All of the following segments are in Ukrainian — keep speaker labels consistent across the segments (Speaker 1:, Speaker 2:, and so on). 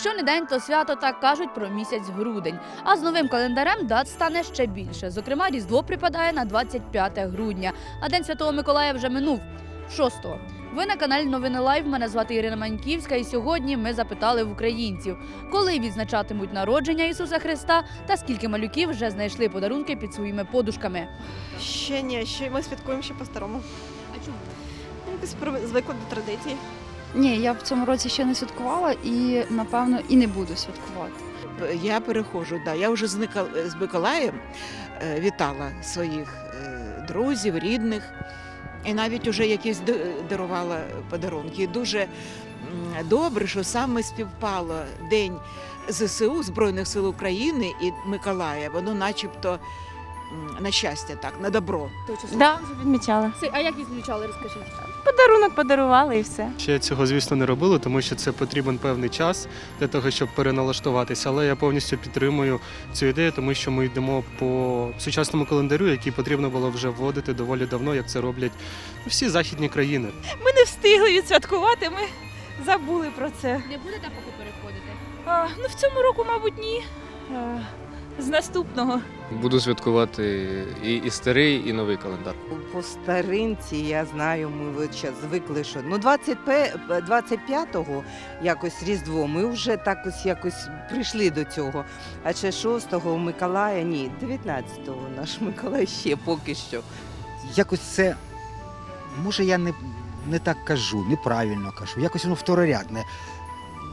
Speaker 1: Що не день, то свято так кажуть про місяць грудень. А з новим календарем дат стане ще більше. Зокрема, Різдво припадає на 25 грудня, а День Святого Миколая вже минув 6-го. Ви на каналі Новини Лайв. Мене звати Ірина Маньківська, і сьогодні ми запитали в українців, коли відзначатимуть народження Ісуса Христа та скільки малюків вже знайшли подарунки під своїми подушками.
Speaker 2: Ще ні, ще ми святкуємо ще по-старому.
Speaker 1: А чому?
Speaker 2: Ну, Якось звикли до традицій.
Speaker 3: Ні, я в цьому році ще не святкувала і напевно і не буду святкувати.
Speaker 4: Я переходжу, да. Я вже з, з Миколаєм е, вітала своїх е, друзів, рідних. І навіть вже якісь дарувала подарунки. І Дуже добре, що саме співпало День ЗСУ Збройних сил України і Миколая. Воно начебто на щастя, так, на добро.
Speaker 5: Да, вже відмічали.
Speaker 1: А як відключали, розкажіть?
Speaker 5: Подарунок подарували і все.
Speaker 6: Ще цього, звісно, не робили, тому що це потрібен певний час для того, щоб переналаштуватися. Але я повністю підтримую цю ідею, тому що ми йдемо по сучасному календарю, який потрібно було вже вводити доволі давно, як це роблять всі західні країни.
Speaker 5: Ми не встигли відсвяткувати, ми забули про це.
Speaker 1: Не будете поки переходити?
Speaker 5: А, ну в цьому року, мабуть, ні. З наступного.
Speaker 7: Буду святкувати і, і старий, і новий календар.
Speaker 8: По старинці я знаю, ми от щас звикли, що ну 25 25-го якось Різдво, ми вже так ось якось прийшли до цього. А ще 6-го Миколая, ні, 19-го наш Миколай ще поки що.
Speaker 9: якось це, може, я не, не так кажу, неправильно кажу, якось воно второрядне.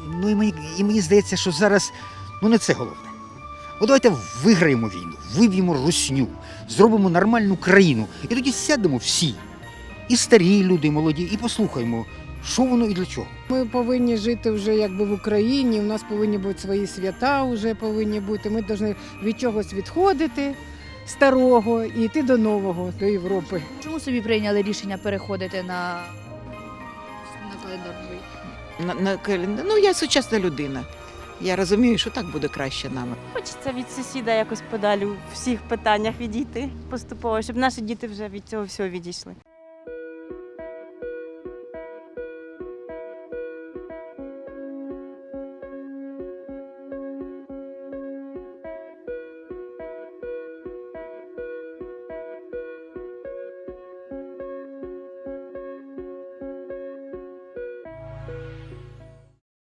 Speaker 9: Ну і мені, і мені здається, що зараз ну не це головне. От давайте виграємо війну, виб'ємо русню, зробимо нормальну країну. І тоді сядемо всі. І старі люди, і молоді, і послухаємо, що воно і для чого.
Speaker 10: Ми повинні жити вже якби в Україні. У нас повинні бути свої свята, вже повинні бути. Ми повинні від чогось відходити старого і йти до нового, до Європи.
Speaker 1: Чому собі прийняли рішення переходити на, на календар?
Speaker 4: На, на календар. Ну, я сучасна людина. Я розумію, що так буде краще нам.
Speaker 5: Хочеться від сусіда якось подалі у всіх питаннях відійти поступово, щоб наші діти вже від цього всього відійшли.